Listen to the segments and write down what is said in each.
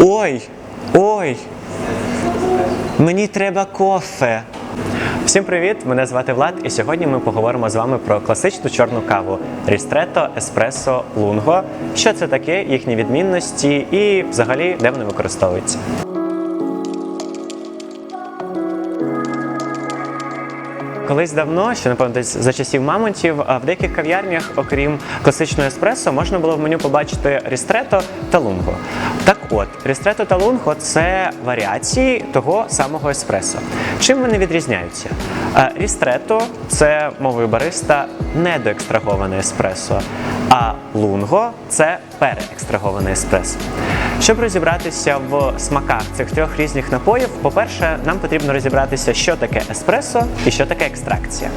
Ой, ой, мені треба кофе. Всім привіт! Мене звати Влад, і сьогодні ми поговоримо з вами про класичну чорну каву Рістрето, Еспресо, Лунго. Що це таке, їхні відмінності і взагалі де вони використовуються. Колись давно, ще напевно десь за часів мамонтів, в деяких кав'ярнях, окрім класичного еспресо, можна було в меню побачити рістрето та лунго. Так от, рістрето та лунго це варіації того самого еспресо. Чим вони відрізняються? Е, Рістрето це мовою бариста недоекстраговане еспресо, а лунго це переекстраговане еспресо. Щоб розібратися в смаках цих трьох різних напоїв, по-перше, нам потрібно розібратися, що таке еспресо і що таке екстракція.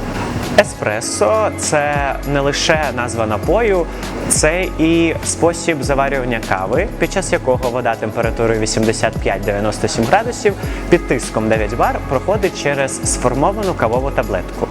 Еспресо це не лише назва напою, це і спосіб заварювання кави, під час якого вода температурою 85-97 градусів під тиском 9 бар проходить через сформовану кавову таблетку.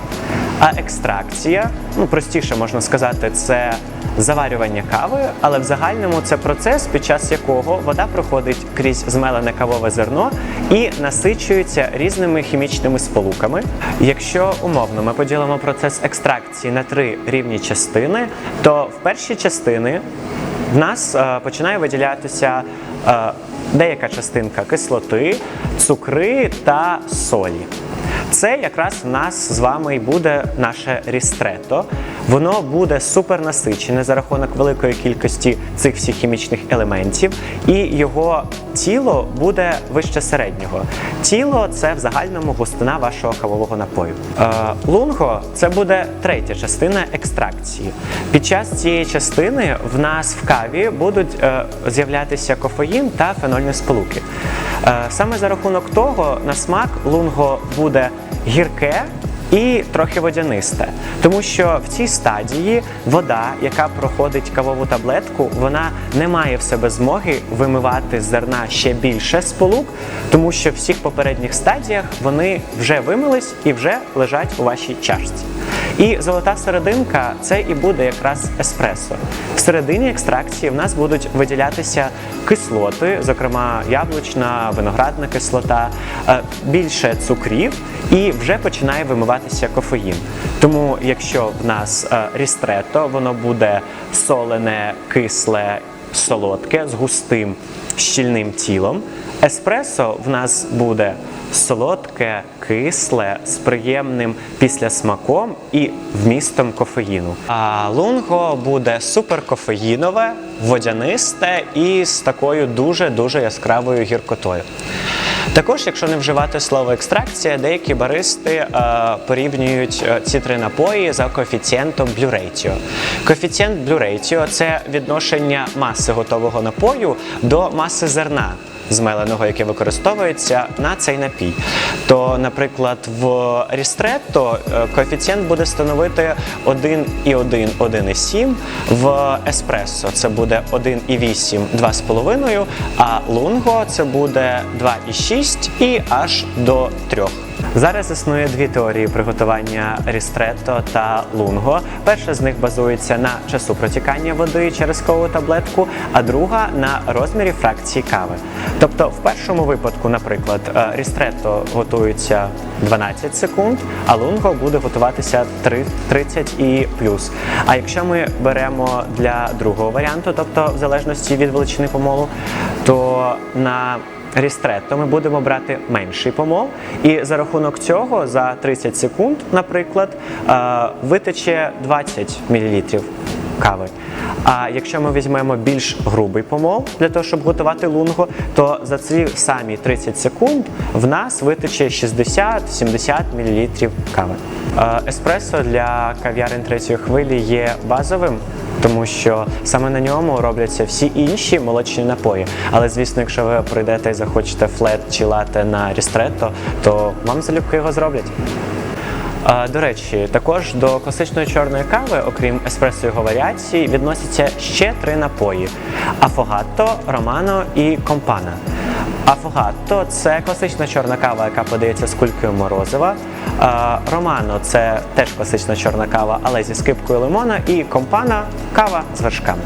А екстракція, ну простіше можна сказати, це заварювання кави, але в загальному це процес, під час якого вода проходить крізь змелене кавове зерно і насичується різними хімічними сполуками. Якщо умовно ми поділимо процес екстракції на три рівні частини, то в першій частини в нас е, починає виділятися е, деяка частинка кислоти, цукри та солі. Це якраз в нас з вами і буде наше рістрето. Воно буде супернасичене за рахунок великої кількості цих всіх хімічних елементів, і його тіло буде вище середнього. Тіло це в загальному густина вашого кавового напою. Е, лунго це буде третя частина екстракції. Під час цієї частини в нас в каві будуть е, з'являтися кофеїн та фенольні сполуки. Е, саме за рахунок того на смак лунго буде гірке і трохи водянисте, тому що в цій стадії вода, яка проходить кавову таблетку, вона не має в себе змоги вимивати зерна ще більше сполук, тому що в всіх попередніх стадіях вони вже вимились і вже лежать у вашій чашці. І золота серединка це і буде якраз еспресо. В середині екстракції в нас будуть виділятися кислоти, зокрема яблучна, виноградна кислота, е, більше цукрів, і вже починає вимиватися кофеїн. Тому, якщо в нас е, рістрето, воно буде солене, кисле, солодке з густим щільним тілом. Еспресо в нас буде солодке, кисле, з приємним післясмаком і вмістом кофеїну. А лунго буде суперкофеїнове, водянисте і з такою дуже-дуже яскравою гіркотою. Також, якщо не вживати слово екстракція, деякі баристи е, порівнюють е, ці три напої за коефіцієнтом блюрейтіо. Коефіцієнт блюрейтіо це відношення маси готового напою до маси зерна. Змеленого, яке використовується на цей напій. То, наприклад, в рістретто е, коефіцієнт буде становити 1,1, 1,7, в еспресо це буде 1,8, 2,5, а лунго це буде 2,6 і аж до 3. Зараз існує дві теорії приготування рістретто та лунго. Перша з них базується на часу протікання води через кавову таблетку, а друга на розмірі фракції кави. Тобто, в першому випадку, наприклад, е, рістретто готується 12 секунд, а лунго буде готуватися 3 30 і плюс. А якщо ми беремо для другого варіанту, тобто в залежності від величини помолу, то на рістретто ми будемо брати менший помол, і за рахунок цього за 30 секунд, наприклад, е, витече 20 мл кави. А якщо ми візьмемо більш грубий помол для того, щоб готувати лунго, то за ці самі 30 секунд в нас витече 60-70 мл кави. Е, Еспресо для кав'ярень третьої хвилі є базовим. Тому що саме на ньому робляться всі інші молочні напої. Але звісно, якщо ви прийдете і захочете флет чи лате на рістретто, то вам залюбки його зроблять. До речі, також до класичної чорної кави, окрім еспресо його варіацій, відносяться ще три напої: афогатто, романо і компана. Афогатто це класична чорна кава, яка подається з кулькою морозива. Романо це теж класична чорна кава, але зі скипкою лимона. І компана кава з вершками.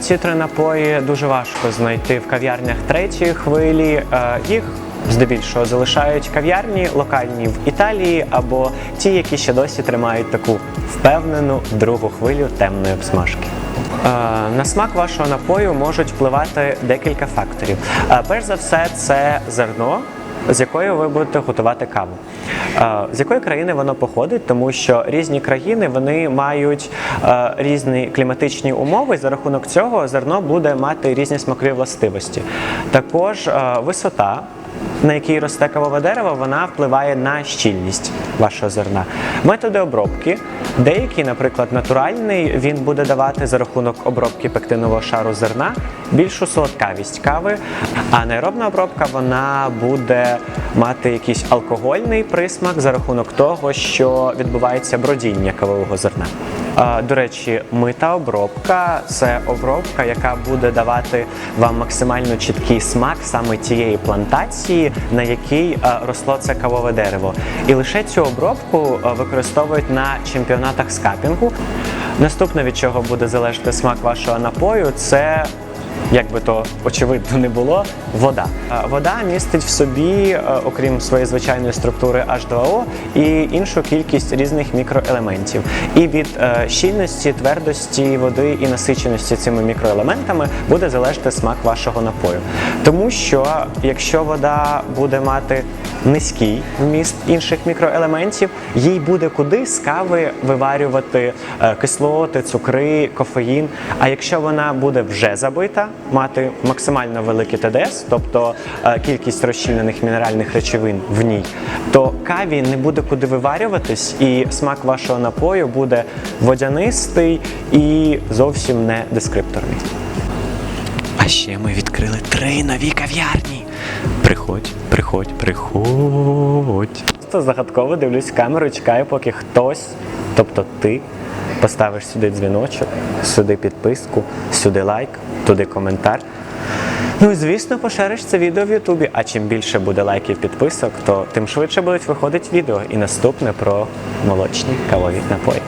Ці три напої дуже важко знайти в кав'ярнях третьої хвилі. Їх здебільшого залишають кав'ярні локальні в Італії або ті, які ще досі тримають таку впевнену другу хвилю темної обсмажки. Е, На смак вашого напою можуть впливати декілька факторів. Е, Перш за все, це зерно, з якою ви будете готувати каву. Е, З якої країни воно походить, тому що різні країни вони мають різні кліматичні умови. За рахунок цього зерно буде мати різні смакові властивості. Також висота. На якій росте кавове дерево, вона впливає на щільність вашого зерна. Методи обробки. Деякі, наприклад, натуральний, він буде давати за рахунок обробки пектинового шару зерна більшу солодкавість кави, а анаеробна обробка вона буде мати якийсь алкогольний присмак за рахунок того, що відбувається бродіння кавового зерна. До речі, мита обробка це обробка, яка буде давати вам максимально чіткий смак саме тієї плантації, на якій росло це кавове дерево. І лише цю обробку використовують на чемпіонатах скапінгу. Наступне, від чого буде залежати смак вашого напою, це як би то очевидно не було, вода. Вода містить в собі, е, окрім своєї звичайної структури H2O, і іншу кількість різних мікроелементів. І від е, щільності, твердості води і насиченості цими мікроелементами буде залежати смак вашого напою. Тому що якщо вода буде мати низький вміст інших мікроелементів, їй буде куди з кави виварювати е, кислоти, цукри, кофеїн. А якщо вона буде вже забита, мати максимально великий ТДС, тобто е, кількість розчинених мінеральних речовин в ній, то каві не буде куди виварюватись, і смак вашого напою буде водянистий і зовсім не дескрипторний. А ще ми відкрили три нові кав'ярні. Приходь, приходь, приходь. Просто загадково дивлюсь в камеру, чекаю, поки хтось, тобто ти, поставиш сюди дзвіночок, сюди підписку, сюди лайк, туди коментар. Ну і звісно, пошириш це відео в Ютубі. А чим більше буде лайків підписок, то тим швидше будуть виходити відео і наступне про молочні кавові напої.